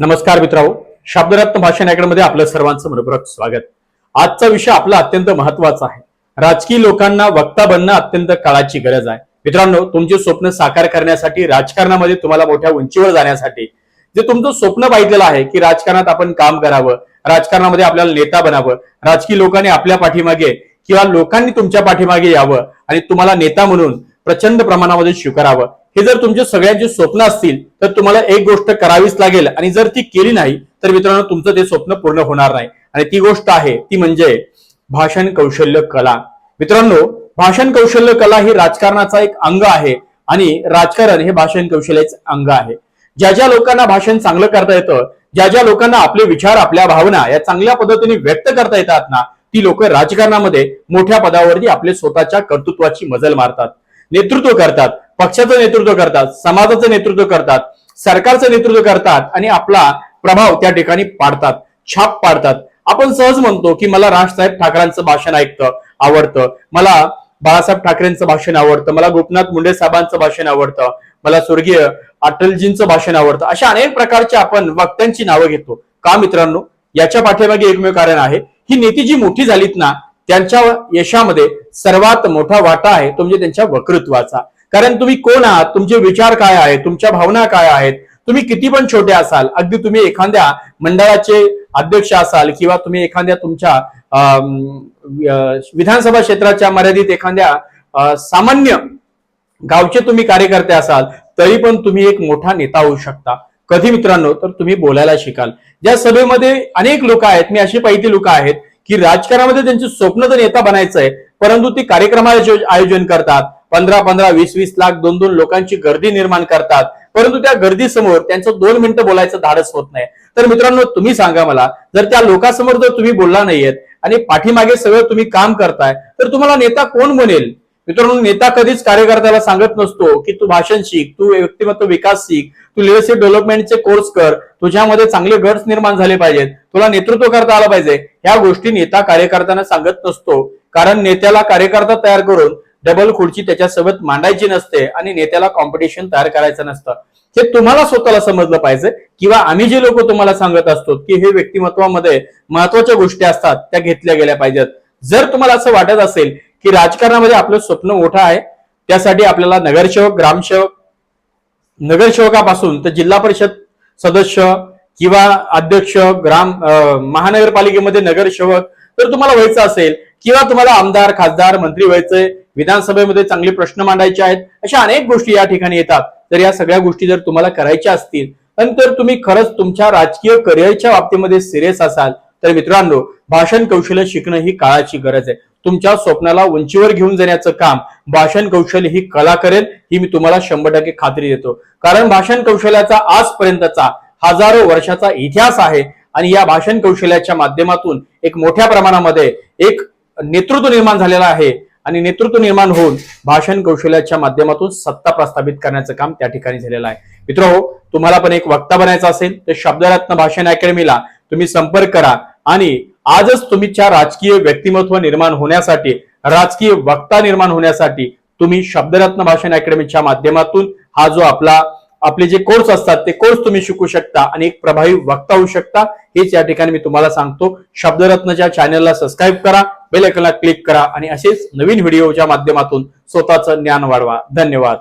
नमस्कार मित्रांनो. शब्दरत्न भाषणमध्ये आपलं सर्वांचं मनपूर्वक स्वागत. आजचा विषय आपला अत्यंत महत्त्वाचा आहे. राजकीय लोकांना वक्ता बनणं अत्यंत काळाची गरज आहे. मित्रांनो तुमचे स्वप्न साकार करण्यासाठी राजकारणामध्ये तुम्हाला मोठ्या उंचीवर जाण्यासाठी जे तुमचं स्वप्न पाहिलेलं आहे की राजकारणात आपण काम करावं राजकारणामध्ये आपल्याला नेता बनावं राजकीय लोकांनी आपल्या पाठीमागे किंवा लोकांनी तुमच्या पाठीमागे यावं आणि तुम्हाला नेता म्हणून प्रचंड प्रमाणामध्ये स्वीकारावं हे जर तुमचे सगळ्यांचे स्वप्न असतील तर तुम्हाला एक गोष्ट करावीच लागेल. आणि जर ती केली नाही तर मित्रांनो तुमचं ते स्वप्न पूर्ण होणार नाही. आणि ती गोष्ट आहे ती म्हणजे भाषण कौशल्य कला. मित्रांनो भाषण कौशल्य कला ही राजकारणाचा एक अंग आहे आणि राजकारण हे भाषण कौशल्याचे अंग आहे. ज्या ज्या लोकांना भाषण चांगलं करता येतं ज्या ज्या लोकांना आपले विचार आपल्या भावना या चांगल्या पद्धतीने व्यक्त करता येतात ना ती लोक राजकारणामध्ये मोठ्या पदावरती आपले स्वतःच्या कर्तृत्वाची मजल मारतात नेतृत्व करतात. पक्षाचं नेतृत्व करतात समाजाचं नेतृत्व करतात सरकारचं नेतृत्व करतात आणि आपला प्रभाव त्या ठिकाणी पाडतात छाप पाडतात. आपण सहज म्हणतो की मला राजसाहेब ठाकरांचं भाषण ऐकतं आवडतं. मला बाळासाहेब ठाकरेंचं भाषण आवडतं मला गोपनाथ मुंडे साहेबांचं भाषण आवडतं मला स्वर्गीय अटलजींचं भाषण आवडतं. अशा अनेक प्रकारचे आपण वक्त्यांची नावं घेतो. का मित्रांनो? याच्या पाठीमागे एकमेव कारण आहे ही नेती जी मोठी झालीत ना त्यांच्या यशामध्ये सर्वात मोठा वाटा आहे तो म्हणजे त्यांच्या वक्तृत्वाचा. कारण तुम्ही कोण आहात? तुमचे विचार काय आहेत? तुमच्या भावना काय आहेत? तुम्ही किती पण छोटे असाल अगदी तुम्ही एखाद्या मंडळाचे अध्यक्ष असाल किंवा तुम्ही एखाद्या तुमच्या अं, विधानसभा क्षेत्राच्या मर्यादित एखाद्या सामान्य गावचे तुम्ही कार्यकर्ते असाल तरी पण तुम्ही एक मोठा नेता होऊ शकता. कधी मित्रांनो तर तुम्ही बोलायला शिकाल. ज्या सभेमध्ये अनेक लोक आहेत मी अशी पाहिजे लोक आहेत की राजकारणामध्ये त्यांचे स्वप्न तर नेता बनायचं आहे परंतु ते कार्यक्रमाचे आयोजन करतात. पंधरा पंधरा वीस वीस लाख दोन दोन लोकांची गर्दी निर्माण करतात. परंतु त्या गर्दीसमोर त्यांचं दोन मिनिटं बोलायचं धाडस होत नाही. तर मित्रांनो तुम्ही सांगा मला जर त्या लोकांसमोर जर तुम्ही बोलला नाहीयेत आणि पाठीमागे सगळं तुम्ही काम करताय तर तुम्हाला नेता कोण बनेल मित्रांनो नेता कधीच कार्यकर्त्याला सांगत नसतो की तू भाषण शिक तू व्यक्तिमत्व विकास शिक तू लिडरशिप डेव्हलपमेंटचे कोर्स कर तुझ्यामध्ये चांगले गट्स निर्माण झाले पाहिजेत. तुला नेतृत्व करता आलं पाहिजे. ह्या गोष्टी नेता कार्यकर्त्यांना सांगत नसतो. कारण नेत्याला कार्यकर्ता तयार करून डबल खुर्ची त्याच्यासोबत मांडायची नसते आणि नेत्याला कॉम्पिटिशन तयार करायचं नसतं. हे तुम्हाला स्वतःला समजलं पाहिजे किंवा आम्ही जे लोक तुम्हाला सांगत असतो की हे व्यक्तिमत्वामध्ये महत्त्वाच्या गोष्टी असतात त्या घेतल्या गेल्या पाहिजेत. जर तुम्हाला असं वाटत असेल की राजकारणामध्ये आपलं स्वप्न मोठं आहे त्यासाठी आपल्याला नगरसेवक ग्रामसेवक नगरसेवकापासून तर जिल्हा परिषद सदस्य किंवा अध्यक्ष ग्राम अं, महानगरपालिकेमध्ये नगरसेवक तर तुम्हाला व्हायचं असेल किंवा तुम्हाला आमदार खासदार मंत्री व्हायचंय विधानसभेमध्ये चांगले प्रश्न मांडायचे आहेत अशा अनेक गोष्टी या ठिकाणी येतात. तर या सगळ्या गोष्टी जर तुम्हाला करायच्या असतील नंतर तुम्ही खरंच तुमच्या राजकीय करिअरच्या बाबतीमध्ये सिरियस असाल तर मित्रांनो भाषण कौशल्य शिकणं ही काळाची गरज आहे. तुमच्या स्वप्नाला उंचीवर घेऊन जाण्याचं काम भाषण कौशल्य ही कला करेल ही मी तुम्हाला शंभर टक्के खात्री देतो. कारण भाषण कौशल्याचा आजपर्यंतचा हजारो वर्षाचा इतिहास आहे आणि या भाषण कौशल्याच्या माध्यमातून एक मोठ्या प्रमाणामध्ये एक नेतृत्व निर्माण झालेलं आहे. आणि नेतृत्व निर्माण होऊन भाषण कौशल्याच्या माध्यमातून सत्ता प्रस्थापित करण्याचं काम त्या ठिकाणी झालेलं आहे. मित्र हो तुम्हाला पण एक वक्ता बनायचा असेल तर शब्दरत्न भाषण अकॅडमीला तुम्ही संपर्क करा. आणि आजच तुमच्या राजकीय व्यक्तिमत्व निर्माण होण्यासाठी राजकीय वक्ता निर्माण होण्यासाठी तुम्ही शब्दरत्न भाषण अकॅडमीच्या माध्यमातून हा जो आपला आपले जे कोर्स असतात ते कोर्स तुम्ही शिकू शकता आणि एक प्रभावी वक्ता होऊ शकता. हेच या ठिकाणी मी तुम्हाला सांगतो. शब्दरत्नच्या चॅनलला सबस्क्राईब करा बेल आयकॉनला क्लिक करा आणि असेच नवीन व्हिडिओच्या माध्यमातून स्वतःचं ज्ञान वाढवा. धन्यवाद.